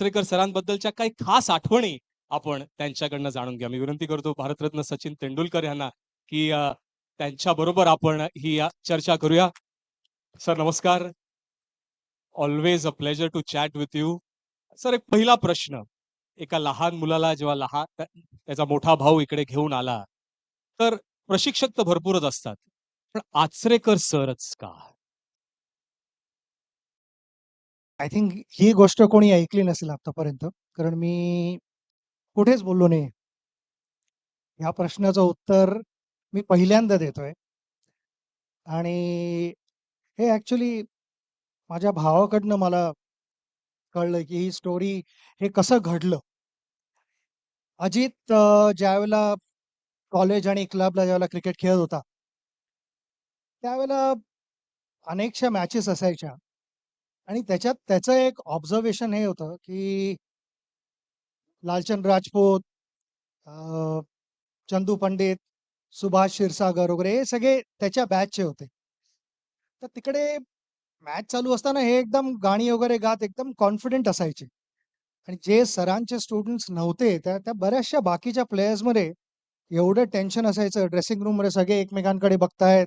आत्रेकर सरांबद्दलच्या काही खास आठवणी आपण त्यांच्याकडनं जाणून घ्या. मी विनंती करतो भारतरत्न सचिन तेंडुलकर यांना की त्यांच्या बरोबर आपण ही चर्चा करूया. सर नमस्कार. Always a pleasure to chat with you sir एक पहिला प्रश्न. एका लहान मुलाला जेव्हा लहान त्याचा मोठा भाऊ इकडे घेऊन आला तर प्रशिक्षक तर भरपूरच असतात. पण आचरेकर सरच का? आय थिंक ही गोष्ट कोणी ऐकली नसेल आतापर्यंत. कारण मी कुठेच बोललो नाही ह्या प्रश्नाचं उत्तर मी पहिल्यांदा देतोय. आणि हे ऍक्च्युली माझ्या भावाकडनं मला कळलं की ही स्टोरी हे कसं घडलं. अजित ज्यावेळेला कॉलेज आणि क्लबला ज्यावेळेला क्रिकेट खेळत होता त्यावेळेला अनेकशा मॅचेस असायच्या. आणि त्याच्यात त्याचं एक ऑब्झर्वेशन हे होतं की लालचंद राजपूत चंदू पंडित सुभाष क्षीरसागर वगैरे हे सगळे त्याच्या बॅचचे होते. तर तिकडे मॅच चालू असताना हे एकदम गाणी वगैरे गात एकदम कॉन्फिडेंट असायचे. आणि जे सरांचे स्टुडंट्स नव्हते त्या त्या बऱ्याचशा बाकीच्या प्लेयर्समध्ये एवढं टेन्शन असायचं. ड्रेसिंग रूममध्ये सगळे एकमेकांकडे बघतायत.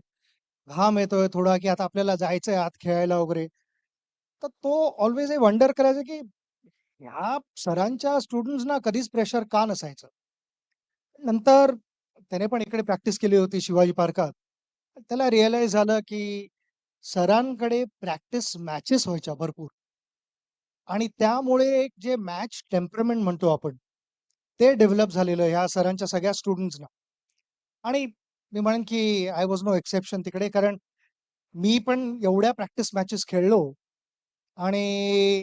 घाम येतोय थोडा की आता आपल्याला जायचंय आत खेळायला वगैरे. तर तो ऑलवेज हे वंडर करायचा की ह्या सरांच्या स्टुडंट्सना कधीच प्रेशर का नसायचं? नंतर त्याने पण इकडे प्रॅक्टिस केली होती शिवाजी पार्कात. त्याला रिअलाइज झालं की सरांकडे प्रॅक्टिस मॅचेस व्हायच्या भरपूर. आणि त्यामुळे एक जे मॅच टेम्परमेंट म्हणतो आपण ते डेव्हलप झालेलं ह्या सरांच्या सगळ्या स्टुडंट्सना आणि मी म्हणेन की आय वॉज नो एक्सेप्शन तिकडे. कारण मी पण एवढ्या प्रॅक्टिस मॅचेस खेळलो आणि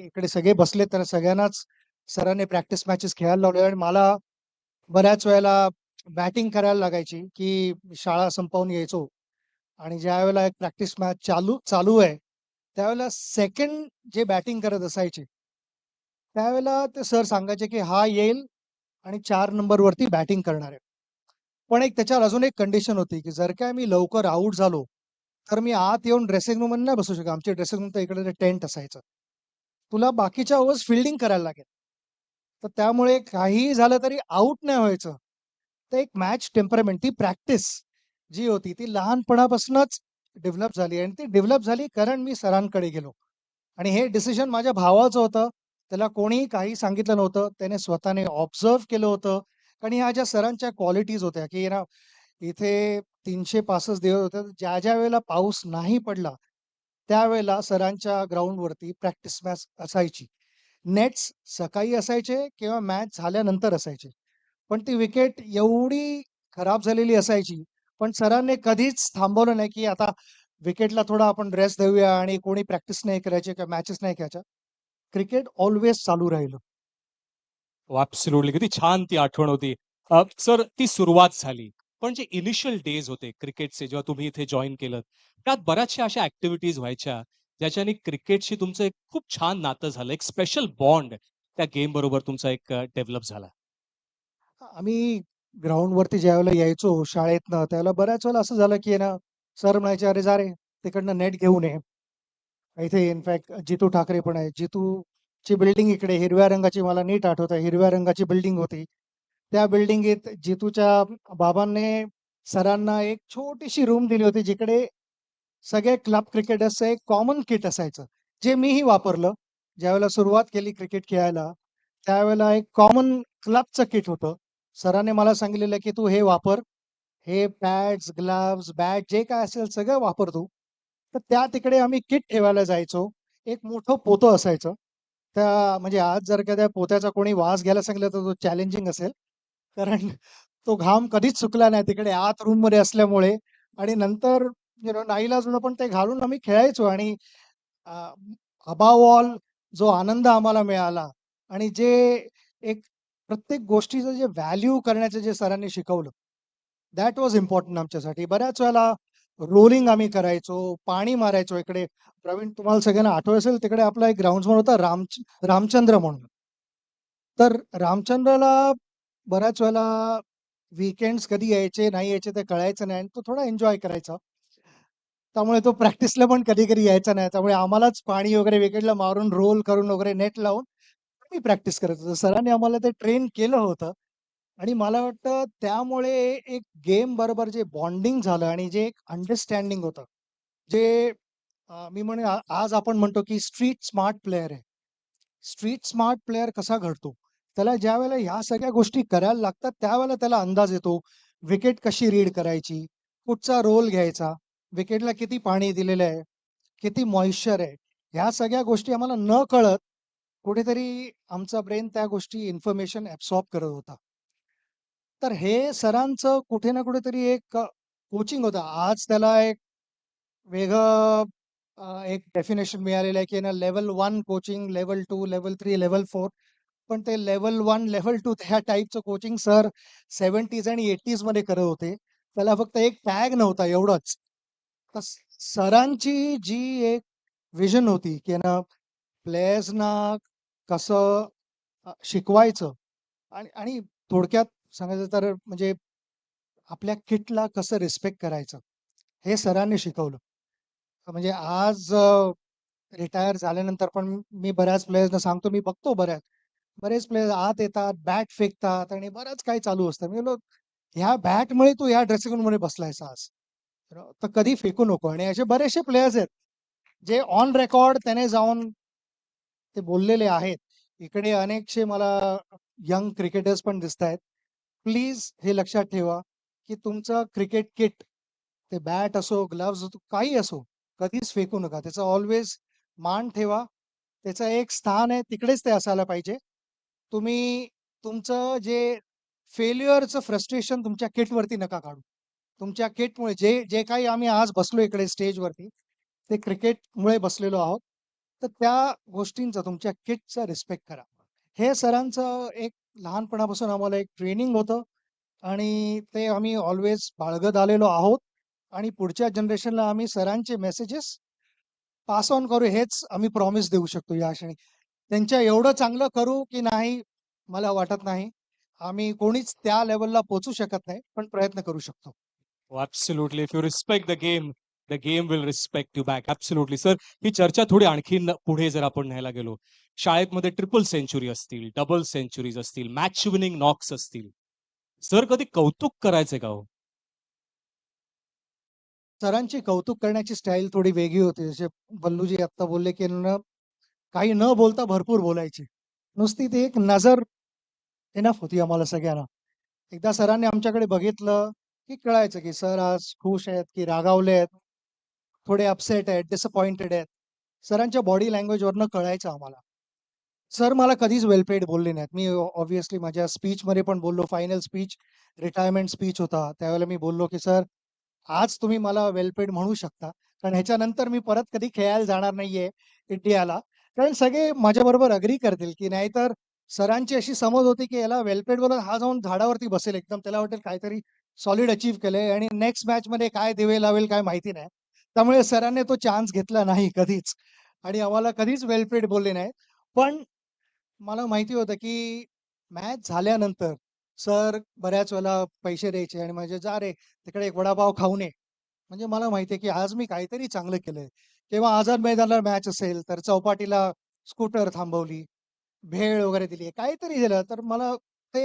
इकडे सगळे बसले तर सगळ्यांनाच सरांनी प्रॅक्टिस मॅचेस खेळायला लावले आणि मला बऱ्याच वेळेला बॅटिंग करायला लागायची की शाळा संपवून यायचो. आणि ज्या वेळेला एक प्रॅक्टिस मॅच चालू चालू आहे त्यावेळेला सेकंड जे बॅटिंग करत असायचे त्यावेळेला ते सर सांगायचे की हा येईल आणि चार नंबरवरती बॅटिंग करणार आहे. पण एक त्याच्यावर अजून एक कंडिशन होती की जर काय मी लवकर आऊट झालो तर मी आत येऊन ड्रेसिंग रूम नाही बसू शकत. आमचे ड्रेसिंग रूम तर इकडे टेंट असायचं. तुला बाकीच्या ओव्हर्स फिल्डिंग करायला लागेल. तर त्यामुळे काहीही झालं तरी आउट नाही व्हायचं. तर एक मॅच टेम्परमेंट ती प्रॅक्टिस जी होती ती लहानपणापासूनच डेव्हलप झाली आणि ती डेव्हलप झाली कारण मी सरांकडे गेलो. आणि हे डिसिजन माझ्या भावाचं होतं. त्याला कोणीही काही सांगितलं नव्हतं. त्याने स्वतःने ऑब्झर्व केलं होतं. कारण ह्या ज्या सरांच्या क्वालिटीज होत्या की ना इथे तीनशे पासष्ट दिवस होते. ज्या ज्या वेळेला पाऊस नाही पडला त्यावेळेला सरांच्या ग्राउंडवरती प्रॅक्टिस मॅच असायची. नेट्स सकाळी असायचे किंवा मॅच झाल्यानंतर असायचे. पण ती विकेट एवढी खराब झालेली असायची पण सरांनी कधीच थांबवलं नाही की आता विकेटला थोडा आपण रेस्ट देऊया आणि कोणी प्रॅक्टिस नाही करायची किंवा मॅचेस नाही खेळायच्या क्रिकेट ऑलवेज चालू राहिलं. Oh, ऍब्सोल्युटली किती छान ती आठवण होती. सर ती सुरुवात झाली. पण जे इनिशियल डेज होते क्रिकेटचे जेव्हा तुम्ही इथे जॉईन केलं त्यात बऱ्याचशा अशा ऍक्टिव्हिटीज व्हायच्या ज्याच्याने क्रिकेटशी तुमचं एक खूप छान नातं झालं एक स्पेशल बॉन्ड त्या गेम बरोबर तुमचा एक डेव्हलप झाला. आम्ही ग्राउंडवरती ज्यावेळेला यायचो शाळेतनं त्यावेळेला बऱ्याच वेळेला असं झालं की ना सर म्हणायचे अरे जा रे तिकडनं नेट घेऊन ये. इथे इनफॅक्ट जितू ठाकरे पण आहे. जितू ची बिल्डिंग इकडे हिरव्या रंगाची मला नीट आठवत आहे हिरव्या रंगाची बिल्डिंग होती. त्या बिल्डिंगीत जितूच्या बाबांनी सरांना एक छोटीशी रूम दिली होती जिकडे सगळे क्लब क्रिकेटर्सचं एक कॉमन किट असायचं. जे मीही वापरलं. ज्यावेळेला सुरुवात केली क्रिकेट खेळायला त्यावेळेला एक कॉमन क्लबचं किट होतं. सरांनी मला सांगितलेलं की तू हे वापर. हे पॅड्स ग्लव्स बॅट जे काय असेल सगळं वापर तू. तर त्या तिकडे आम्ही किट ठेवायला जायचो. एक मोठं पोतं असायचं. त्या म्हणजे आज जर का त्या पोत्याचा कोणी वास घ्यायला सांगितलं तर तो चॅलेंजिंग असेल. कारण तो घाम कधीच सुकला नाही तिकडे आत रूममध्ये असल्यामुळे. आणि नंतर यु नो नाईलाजून पण ते घालून आम्ही खेळायचो आणि अबावॉल जो आनंद आम्हाला मिळाला आणि जे एक प्रत्येक गोष्टीचं जे व्हॅल्यू करण्याचं जे सरांनी शिकवलं दॅट वॉज इम्पॉर्टंट आमच्यासाठी. बऱ्याच वेळेला रोलिंग आम्ही करायचो पाणी मारायचो इकडे. प्रवीण तुम्हाला सगळ्यांना आठवत असेल तिकडे आपला एक ग्राउंड होता राम रामचंद्र म्हणून. तर रामचंद्रला बऱ्याच वेळेला वीकेंड्स कधी यायचे नाही यायचे ते कळायचं नाही आणि तो थोडा एन्जॉय करायचा त्यामुळे तो प्रॅक्टिसला पण कधी कधी यायचा नाही त्यामुळे आम्हालाच पाणी वगैरे विकेटला मारून रोल करून वगैरे नेट लावून मी प्रॅक्टिस करत होतो. सरांनी आम्हाला ते ट्रेन केलं होतं आणि मला वाटतं त्यामुळे एक गेम बरोबर जे बॉन्डिंग झालं आणि जे एक अंडरस्टँडिंग होतं. जे मी म्हणे आज आपण म्हणतो की स्ट्रीट स्मार्ट प्लेयर आहे. स्ट्रीट स्मार्ट प्लेयर कसा घडतो? त्याला ज्यावेळेला ह्या सगळ्या गोष्टी करायला लागतात, त्यावेळेला त्याला अंदाज येतो. विकेट कशी रीड करायची, कुठचा रोल घ्यायचा, विकेटला किती पाणी दिलेलं आहे, किती मॉइश्चर आहे. ह्या सगळ्या गोष्टी आम्हाला न कळत कुठेतरी आमचा ब्रेन त्या गोष्टी इन्फॉर्मेशन ॲब्सॉर्ब करत होता. तर हे सरांचं कुठे ना कुठेतरी एक कोचिंग होतं. आज त्याला एक वेगळं एक डेफिनेशन मिळालेलं आहे, की ना level one coaching, level two level three level four पण ते लेवल वन लेवल टू ह्या टाईपचं कोचिंग सर 70s आणि 80s मध्ये करत होते. त्याला फक्त एक टॅग नव्हता एवढंच. तर सरांची जी एक विजन होती, की ना प्लेयर्सना कसं शिकवायचं आणि आणि थोडक्यात सांगायचं तर म्हणजे आपल्या किटला कसं रिस्पेक्ट करायचं, हे सरांनी शिकवलं. म्हणजे आज रिटायर झाल्यानंतर पण मी बऱ्याच प्लेयर्सना सांगतो, मी बघतो बऱ्याच बरेच प्लेयर आत येतात, बॅट फेकतात आणि बरंच काही चालू असतं. म्हणजे बोललो, "ह्या बॅटमुळे तू ह्या ड्रेसिंग रूममध्ये बसलायस आज. तर कधी फेकू नको." आणि असे बरेचसे प्लेयर्स आहेत, जे ऑन रेकॉर्ड त्याने जाऊन ते बोललेले आहेत. इकडे अनेकशे मला यंग क्रिकेटर्स पण दिसतायत. प्लीज हे लक्षात ठेवा, की तुमचं क्रिकेट किट ते बॅट असो, ग्लोव्हज असो, काही असो, कधीच फेकू नका. त्याचा ऑल्वेज मान ठेवा. त्याचं एक स्थान आहे, तिकडेच ते असायला पाहिजे. तुम्ही तुमचं जे फेल्युअरचं फ्रस्ट्रेशन तुमच्या किटवरती नका काढू. तुमच्या किटमुळे जे जे काही आम्ही आज बसलो इकडे स्टेजवरती, ते क्रिकेटमुळे बसलेलो आहोत. तर त्या गोष्टींचा तुमच्या किटचा रिस्पेक्ट करा. हे सरांचं एक लहानपणापासून आम्हाला एक ट्रेनिंग होतं आणि ते आम्ही ऑल्वेज बाळगत आलेलो आहोत आणि पुढच्या जनरेशनला आम्ही सरांचे मेसेजेस पास ऑन करू हेच आम्ही प्रॉमिस देऊ शकतो या क्षणी. त्यांच्या एवढं चांगलं करू की नाही, मला वाटत नाही. आम्ही कोणीच त्या लेव्हलला पोहोचू शकत नाही, पण प्रयत्न करू शकतो. Absolutely. If you respect the game, the game will respect you back. Absolutely. Sir, ही चर्चा थोडी आणखीन पुढे जर आपण न्यायला गेलो, शाळेमध्ये ट्रिपल सेंच्युरी असतील, डबल सेंच्युरीज असतील, मॅच विनिंग नॉक्स असतील. सर कधी कौतुक करायचे का हो? सरांची कौतुक करण्याची स्टाईल थोडी वेगळी होती. जसे बल्लूजी आत्ता बोलले, की काही न बोलता भरपूर बोलायचे. नुसती ती एक नजर एनफ होती आम्हाला सगळ्यांना. एकदा सरांनी आमच्याकडे बघितलं, की कळायचं, की सर आज खुश आहेत, की रागावले आहेत, थोडे अपसेट आहेत, डिसअपॉइंटेड आहेत. सरांच्या बॉडी लँग्वेजवरनं कळायचं आम्हाला. सर मला कधीच वेलपेड बोलले नाहीत. मी ऑब्व्हियसली माझ्या स्पीचमध्ये पण बोललो, फायनल स्पीच, रिटायरमेंट स्पीच होता. त्यावेळेला मी बोललो, की "सर, आज तुम्ही मला वेलपेड म्हणू शकता. कारण ह्याच्यानंतर मी परत कधी खेळायला जाणार नाहीये इंडियाला." कारण सगळे माझ्याबरोबर अग्री करतील, की नाहीतर सरांची अशी समज होती, की याला वेल पेड हा जाऊन झाडावरती बसेल एकदम. त्याला वाटेल काहीतरी सॉलिड अचीव्ह केलंय आणि नेक्स्ट मॅच मध्ये काय दिवे लावेल काय माहिती नाही. त्यामुळे सरांनी तो चान्स घेतला नाही कधीच आणि आम्हाला कधीच वेल पेड बोलले नाही पण मला माहिती होतं, की मॅच झाल्यानंतर सर बऱ्याच वेळेला पैसे द्यायचे आणि म्हणजे, "जा रे, तिकडे एक वडापाव खाऊ नये म्हणजे मला माहिती आहे, की आज मी काहीतरी चांगलं केलंय. किंवा आझाद मैदानाला मॅच असेल, तर चौपाटीला स्कूटर थांबवली, भेळ वगैरे दिली, काहीतरी दिलं. तर मला ते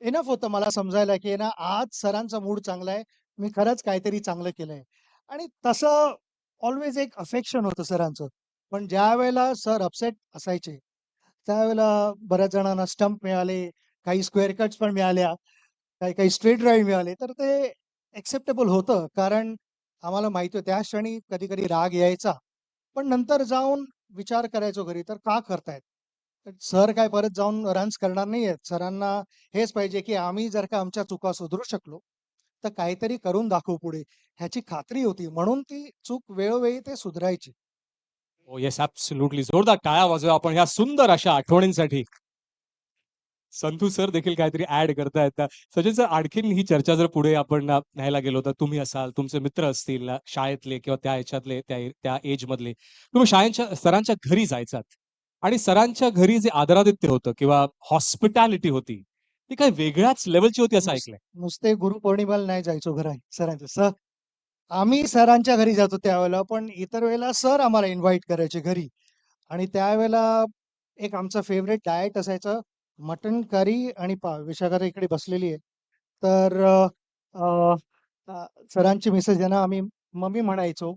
इनफ होतं मला समजायला, की ना आज सरांचा मूड चांगला आहे. मी खरंच काहीतरी चांगलं केलंय आणि तसं ऑल्वेज एक अफेक्शन होतं सरांचं. पण ज्या वेळेला सर अपसेट असायचे, त्यावेळेला बऱ्याच जणांना स्टंप मिळाले, काही स्क्वेअर कट्स पण मिळाल्या, काही-काही स्ट्रेट ड्राईव्ह मिळाले. तर ते एक्सेप्टेबल होतं. कारण आम्हाला माहिती त्या क्षणी कधी-कधी राग यायचा. पण नंतर जाऊन विचार करायचो घरी, तर का करतायत? सर काय परत जाऊन रन्स करणार नाहीयेत. सरांना हेच पाहिजे, की आम्ही जर का आमच्या चुका सुधरू शकलो, तर काहीतरी करून दाखवू पुढे, ह्याची खात्री होती. म्हणून ती चूक वेळोवेळी ते सुधरायची हो, येस ॲब्सोल्युटली. जोरदार टाळ्या वाजवा आपण ह्या सुंदर अशा आठवणींसाठी. संतू सर देखील काहीतरी ॲड करतायत. सचिन सर, आणखीन ही चर्चा जर पुढे आपण न्यायला गेलो, तर तुम्ही असाल, तुमचे मित्र असतील शाळेतले किंवा त्या ह्याच्यातले, त्या त्या एजमधले. तुम्ही शाळेच्या सरांच्या घरी जायचात आणि सरांच्या घरी जे आदरातिथ्य होतं किंवा हॉस्पिटॅलिटी होती, ती काही वेगळ्याच लेव्हलची होती असं ऐकलंय. नुसते गुरुपौर्णिमेला नाही जायचो घरा सरांच्या. सर आम्ही सरांच्या घरी जातो त्यावेळेला, पण इतर वेळेला सर आम्हाला इन्व्हाईट करायचे घरी आणि त्यावेळेला एक आमचं फेव्हरेट डाएट असायचं मटण करी आणि पाव. विशाखा इकडे बसलेली आहे. तर अ, अ, सरांची मिसेस यांना आम्ही मम्मी म्हणायचो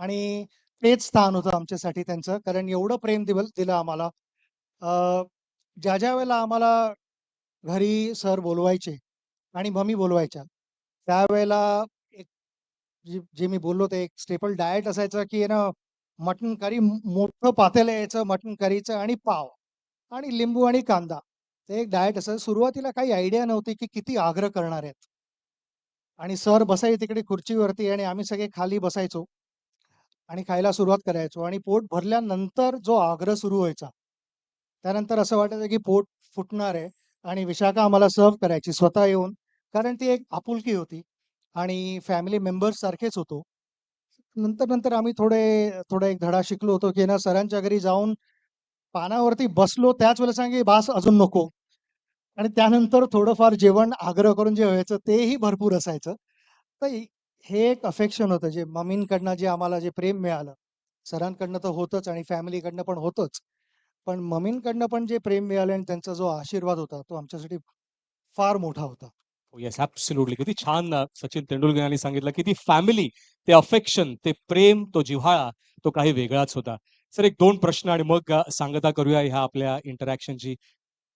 आणि तेच स्थान होतं आमच्यासाठी त्यांचं. कारण एवढं प्रेम दिवल दिलं आम्हाला. अ, ज्या, ज्या वेळेला आम्हाला घरी सर बोलवायचे आणि मम्मी बोलवायच्या, त्यावेळेला एक जे जे मी बोललो ते एक स्टेपल डाएट असायचं, की आहे ना मटण करी मोठं पातेलं यायचं मटण करीचं आणि पाव आणि लिंबू आणि कांदा. ते एक डाएट असं सुरुवातीला काही आयडिया नव्हती, की किती आग्रह करणार आहेत. आणि सर बसाय तिकडे खुर्चीवरती आणि आम्ही सगळे खाली बसायचो. आणि खायला सुरुवात करायचो आणि पोट भरल्यानंतर जो आग्रह सुरू व्हायचा. त्यानंतर असं वाटायचं, की पोट फुटणार आहे आणि विशाखा आम्हाला सर्व्ह करायची स्वतः येऊन. कारण ती एक आपुलकी होती आणि फॅमिली मेंबर्स सारखेच होतो. नंतर-नंतर आम्ही थोडे थोडा एक धडा शिकलो होतो, की ना सरांच्या घरी जाऊन पानावरती बसलो त्याच वेळेला सांगे बास अजून नको. आणि त्यानंतर थोडंफार जेवण आग्रह करून जे व्हायचं तेही भरपूर असायचं. तर हे एक अफेक्शन होतं जे मम्मींकडनं जे आम्हाला जे प्रेम मिळालं. सरांकडनं तर होतंच आणि फॅमिलीकडनं पण होतंच. पण मम्मींकडनं पण जे प्रेम मिळालं आणि त्यांचा जो आशीर्वाद होता तो आमच्यासाठी फार मोठा होता. Oh yes, absolutely. किती छान सचिन तेंडुलकर यांनी सांगितलं, की ती फॅमिली, ते अफेक्शन, ते प्रेम, तो जिव्हाळा, तो काही वेगळाच होता. सर एक दोन प्रश्न आणि मग सांगता करूया ह्या आपल्या इंटरॅक्शनची.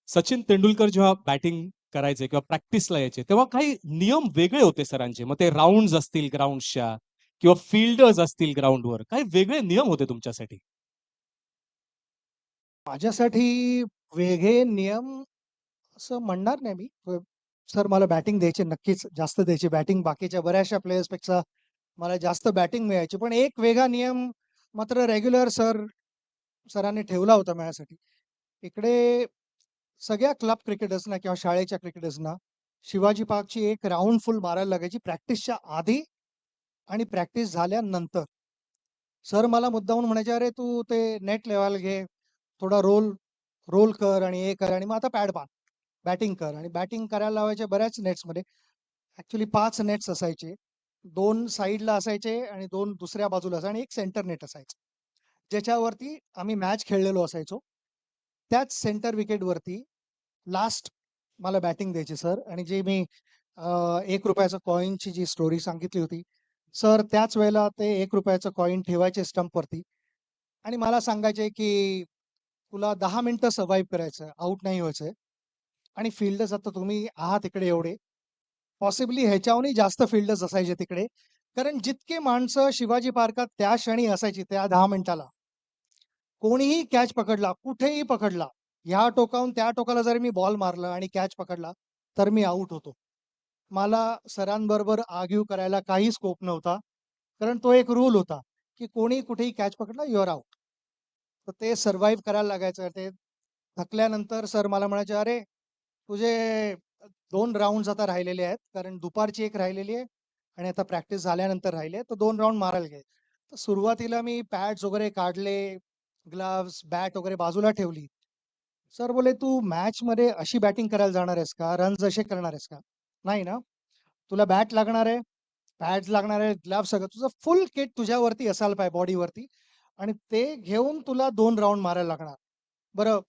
सचिन तेंडुलकर जेव्हा बॅटिंग करायचे किंवा प्रॅक्टिसला यायचे, तेव्हा काही नियम वेगळे होते सरांचे. मग ते राऊंड असतील ग्राउंडच्या किंवा फिल्डर्स असतील ग्राउंडवर. काही वेगळे नियम होते तुमच्यासाठी? माझ्यासाठी वेगळे नियम असं म्हणणार नाही मी. सर मला बॅटिंग द्यायचे नक्कीच जास्त द्यायचे. बॅटिंग बाकीच्या बऱ्याचशा प्लेयर्सपेक्षा मला जास्त बॅटिंग मिळायची. पण एक वेगळा नियम मात्र रेग्युलर सर सरांनी ठेवला होता माझ्यासाठी. इकडे सगळ्या क्लब क्रिकेटर्सना किंवा शाळेच्या क्रिकेटर्सना शिवाजी पार्कची एक राऊंड फुल मारायला लागायची प्रॅक्टिसच्या आधी आणि प्रॅक्टिस झाल्यानंतर. सर मला मुद्दाहून म्हणायचे, "अरे तू ते नेट लेवायला घे, थोडा रोल रोल कर आणि हे कर आणि मग आता पॅड बांध. बॅटिंग कर." आणि बॅटिंग करायला लावायचे बऱ्याच नेट्समध्ये. ॲक्चुअली 5 नेट्स असायचे. दोन साईडला असायचे आणि दोन दुसऱ्या बाजूला असायचे आणि एक सेंटर नेट असायचं. ज्याच्यावरती आम्ही मॅच खेळलेलो असायचो. त्याच सेंटर विकेटवरती लास्ट मला बॅटिंग द्यायची सर आणि जे मी एक रुपयाचं कॉईनची जी स्टोरी सांगितली होती. सर त्याच वेळेला ते ₹1 कॉइन ठेवायचे स्टंपवरती आणि मला सांगायचे, की "तुला दहा मिनिटं सर्व्हायव्ह करायचं आउट नाही व्हायचंय." आणि फिल्डर्स आता तुम्ही आहात इकडे एवढे. पॉसिबली ह्याच्याहूनही जास्त फिल्डर्स असायचे तिकडे. कारण जितके माणसं शिवाजी पार्कात त्या क्षणी असायची त्या दहा मिनिटाला. कोणीही कॅच पकडला, कुठेही पकडला. ह्या टोकाहून त्या टोकाला जर मी बॉल मारला आणि कॅच पकडला, तर मी आउट होतो. मला सरांबरोबर आर्ग्यू करायला काही स्कोप नव्हता. कारण तो एक रूल होता, की कोणी कुठेही कॅच पकडला युअर आऊट आउट. तर ते सर्व्हाइव्ह करायला लागायचं. ते थकल्यानंतर सर मला म्हणायचे, "अरे तुझे दोन राऊंड आता राहिलेले आहेत. कारण दुपारची एक राहिलेली आहे आणि आता प्रॅक्टिस झाल्यानंतर राहिले तर दोन राऊंड मारायला घे." तर सुरुवातीला मी पॅड्स वगैरे काढले, ग्लव्स बॅट वगैरे बाजूला ठेवली. सर बोले "तू मॅच मध्ये अशी बॅटिंग करायला जाणार आहेस का? रन्स असे करणार आहेस का? नाही ना? तुला बॅट लागणार आहे, पॅड लागणार आहे ग्लोव्हज सगळं तुझं फुल किट तुझ्यावरती असायला पाहिजे बॉडीवरती आणि ते घेऊन तुला दोन राऊंड मारायला लागणार." बरं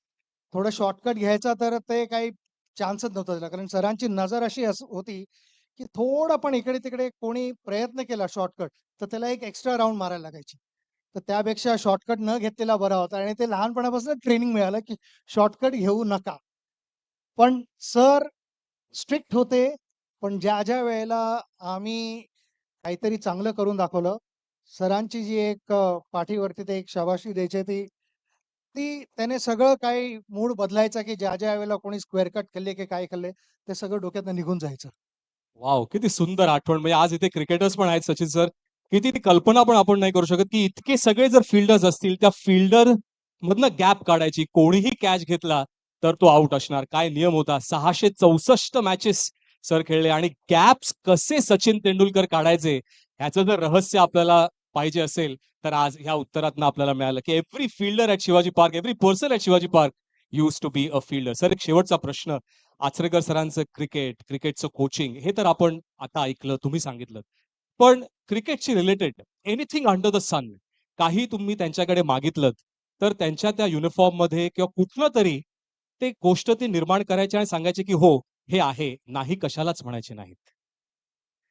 थोडं शॉर्टकट घ्यायचा तर ते काही चान्सच नव्हता त्याला. कारण सरांची नजर अशी अस होती, की थोडं पण इकडे-तिकडे कोणी प्रयत्न केला शॉर्टकट, तर त्याला एक एक्स्ट्रा राऊंड मारायला लागायची. तर त्यापेक्षा शॉर्टकट न घेतलेला बरा होता आणि ते लहानपणापासून ट्रेनिंग मिळालं, की शॉर्टकट घेऊ नका. पण सर स्ट्रिक्ट होते. पण ज्या-ज्या वेळेला आम्ही काहीतरी चांगलं करून दाखवलं, सरांची जी एक पाठीवरती ते एक शाबाशी द्यायची ती ती त्याने सगळं काही मूड बदलायचा, की ज्या-ज्या वेळेला कोणी स्क्वेअर कट केले, की काय केले, ते सगळं डोक्यात निघून जायचं. वाव किती सुंदर आठवण. म्हणजे आज इथे क्रिकेटर्स पण आहेत सचिन सर. किती ती कल्पना पण आपण नाही करू शकत, की इतके सगळे जर फील्डर्स असतील, त्या फील्डर मधनं गॅप काढायची. कोणीही कॅच घेतला, तर तो आउट असणार. काय नियम होता. 664 मॅचेस सर खेळले आणि गॅप्स कसे सचिन तेंडुलकर काढायचे, ह्याचं जर रहस्य आपल्याला पाहिजे असेल, तर आज ह्या उत्तरातनं आपल्याला मिळालं, की every fielder at Shivaji Park, every person at Shivaji Park used to be a fielder sir एक शेवटचा प्रश्न. आचरेकर सरांचं क्रिकेट, क्रिकेटचं कोचिंग हे तर आपण आता ऐकलं, तुम्ही सांगितलं पण क्रिकेटशी related anything under the sun काही तुम्ही त्यांच्याकडे मागितलं तर त्यांच्या त्या युनिफॉर्ममध्ये किंवा कुठनं तरी ते गोष्ट ती निर्माण करायची आणि सांगायचे की हो हे आहे नाही कशालाच म्हणायचे नाहीत.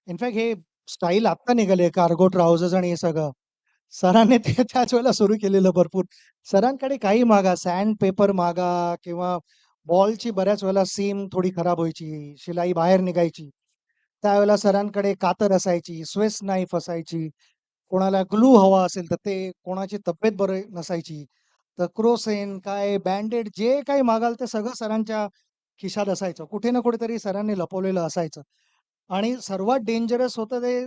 इनफॅक्ट हे स्टाईल आता निघाले कार्गो ट्राउझर्स आणि हे सगळं. सरांनी ते त्याच वेळेला सुरू केलेलं भरपूर. सरांकडे काही मागा सँड पेपर मागा किंवा बॉलची बऱ्याच वेळेला सीम थोडी खराब व्हायची शिलाई बाहेर निघायची. त्यावेळेला सरांकडे कातर असायची स्वेस नाईफ असायची कोणाला ग्लू हवा असेल तर ते कोणाची तब्येत बरं नसायची. तर क्रोसेन काय बँडेड जे काही मागाल ते सगळं सरांच्या खिशात असायचं. कुठे ना कुठेतरी सरांनी लपवलेलं असायचं. आणि सर्वात डेंजरस होतं ते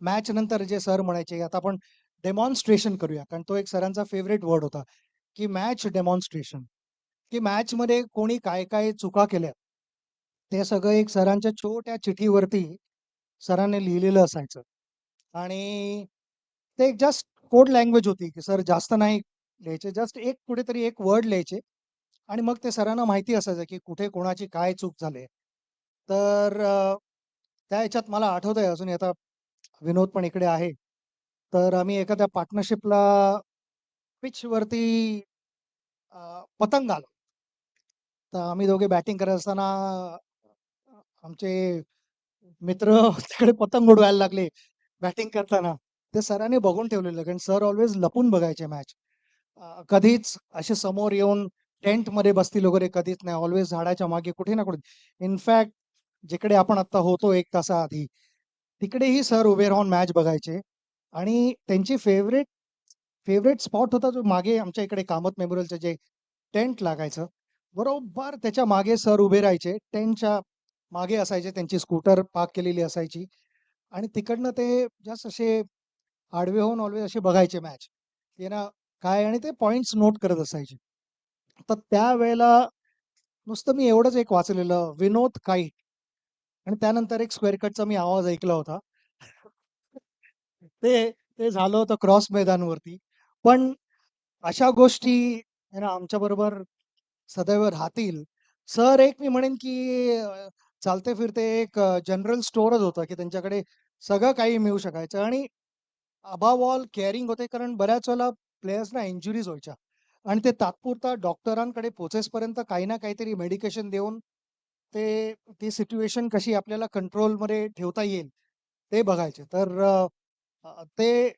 मॅच नंतर जे सर म्हणायचे आता आपण डेमॉन्स्ट्रेशन करूया. कारण तो एक सरांचा फेवरेट वर्ड होता की मॅच डेमॉन्स्ट्रेशन की मॅच मध्ये कोणी काय काय चुका केल्या ते सगळं एक सरांच्या छोट्या चिठीवरती सरांनी लिहिलेलं असायचं. आणि ते एक जस्ट कोड लँग्वेज होती की सर जास्त नाही लिहायचे जस्ट एक कुठेतरी एक वर्ड लिहायचे. आणि मग ते सरांना माहिती असायचं की कुठे कोणाची काय चूक झाली तर त्या ह्याच्यात मला आठवतय अजून आता विनोद पण इकडे आहे. तर आम्ही एखाद्या पार्टनरशिपला पिच वरती पतंग आलो. तर आम्ही दोघे बॅटिंग करत असताना आमचे मित्र तिकडे पतंग उडवायला लागले बॅटिंग करताना. ते सरांनी बघून ठेवलेलं कारण सर ऑलवेज लपून बघायचे मॅच कधीच असे समोर येऊन टेंटमध्ये बसतील वगैरे कधीच नाही ऑलवेज झाडाच्या मागे कुठे ना कुठे. इनफॅक्ट जिकडे आपण आता होतो एक तासाआधी तिकडेही सर उभे राहून मॅच बघायचे. आणि त्यांची फेवरेट फेवरेट स्पॉट होता जो मागे आमच्या इकडे कामत मेमोरियलचं जे टेंट लागायचं बरोबर त्याच्यामागे सर उभे राहायचे टेंटच्या मागे असायचे त्यांची स्कूटर पार्क केलेली असायची आणि तिकडनं ते जस्ट असे आडवे होऊन ऑलवेज असे बघायचे मॅच की ना काय आणि ते पॉइंट्स नोट करत असायचे. तर त्यावेळेला नुसतं मी एवढंच एक वाचलेलं विनोद काईट आणि त्यानंतर एक स्क्वेअर कटचा मी आवाज ऐकला होता. ते ते झालं होतं क्रॉस मैदानवरती. पण अशा गोष्टी आमच्या बरोबर सदैव राहतील. सर एक मी म्हणेन की चालते फिरते एक जनरल स्टोअरच होतं की त्यांच्याकडे सगळं काही मिळू शकायचं आणि अबाव ऑल केअरिंग होते कारण बऱ्याच वेळेला प्लेयर्सना इंजुरीज व्हायच्या आणि ते तात्पुरता डॉक्टरांकडे पोचेसपर्यंत काही ना काहीतरी मेडिकेशन देऊन ते ती सिच्युएशन कशी आपल्याला कंट्रोलमध्ये ठेवता येईल ते बघायचे. तर ते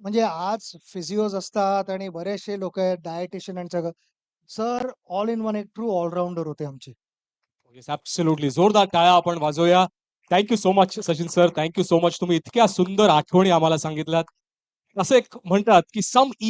म्हणजे आज फिजिओज असतात आणि बरेचसे लोक आहेत डायटिशियन आणि सगळं. सर ऑल इन वन एक ट्रू ऑलराऊंडर होते आमचे. जोरदार टाळ्या आपण वाजवूया. Thank you so much Sachin sir thank you so much तुम्ही इतक्या सुंदर आठवणी आम्हाला सांगितल्यात. असं एक म्हणतात की सम